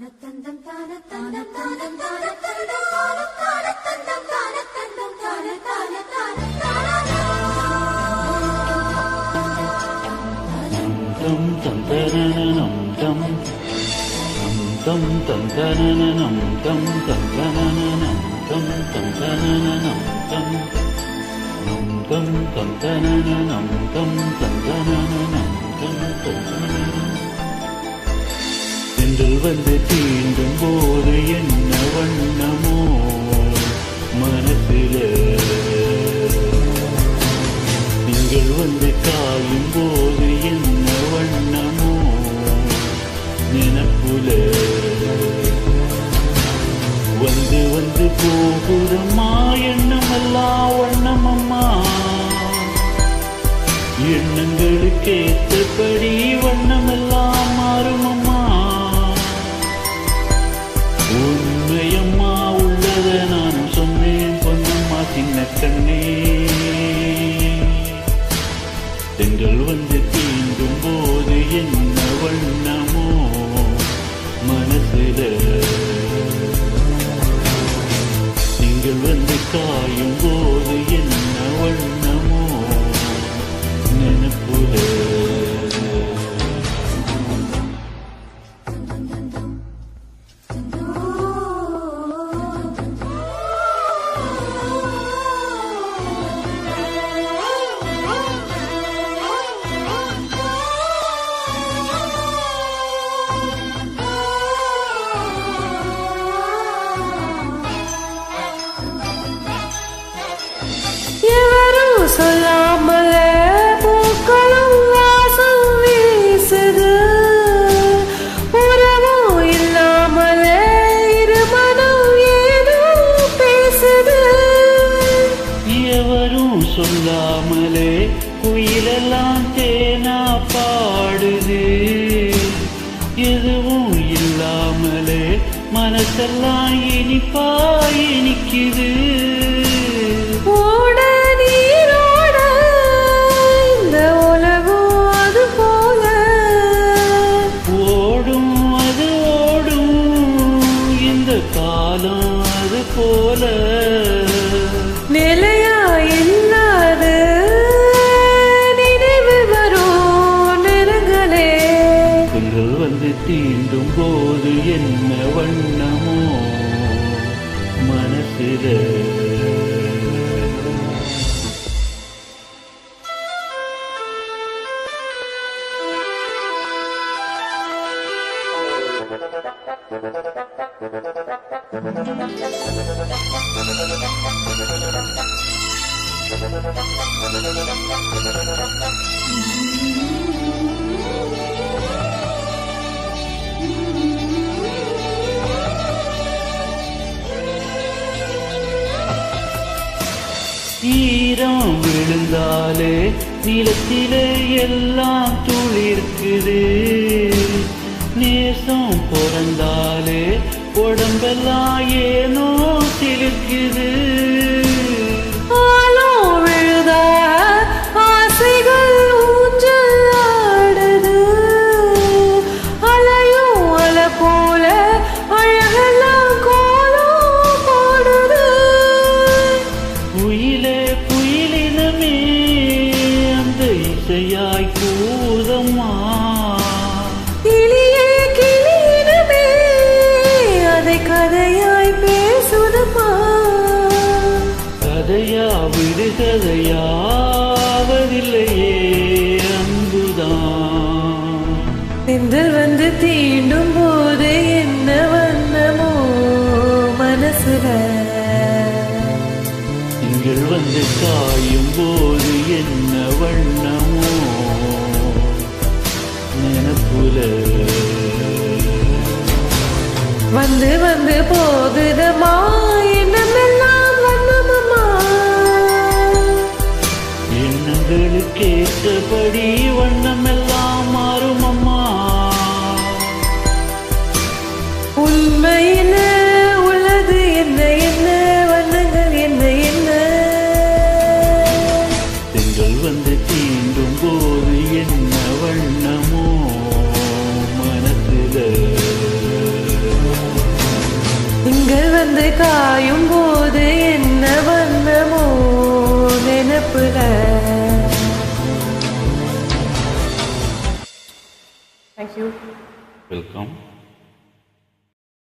dum dum da na na num dum dum da na na num dum dum da na na num dum num dum dum da na na num dum dum da na na num dum dum da na na Senthil வந்து தீண்டும் போது என்ன வண்ணமோ மனசில நீங்கள் வந்து கா வந்து தீண்டும் போது என்ன வண்ணமோ மனசுல. நீங்கள் வந்து காயும் சொல்லாமலே குயிலெல்லாம் தேனா பாடுது. எதுவும் இல்லாமலே மனசெல்லாம் இனிப்பா இனிக்குது ஓட நீரோட இந்த உலகம் அது போல. ஓடும் அது ஓடும் இந்த காலம் அது போல. ஈரம் விழுந்தாலே நிலத்திலே எல்லாம் துளிர்க்குது. நேசம் உடம்பெல்லாம் ஏனோ சிலிர்க்குது. கதையா விடுகதையாவதில்லையே அன்புதான். திங்கள் வந்து தீண்டும் போது என்ன வண்ணமோ மனசுல. திங்கள் வந்து காயும் போது என்ன வண்ணமோ? நினப்புல. வந்து வந்து போகுதம்மா ஏற்றபடி வண்ணமெல்லாம் மாறும் அம்மா. உண்மையில உள்ளது என்ன? என்ன? வண்ணங்கள் என்ன? என்ன? திங்கள் வந்து தீண்டும் போது என்ன வண்ணமோ? மனசுல காயும் போது என்ன வண்ணமோ? நினப்புல. you. Welcome.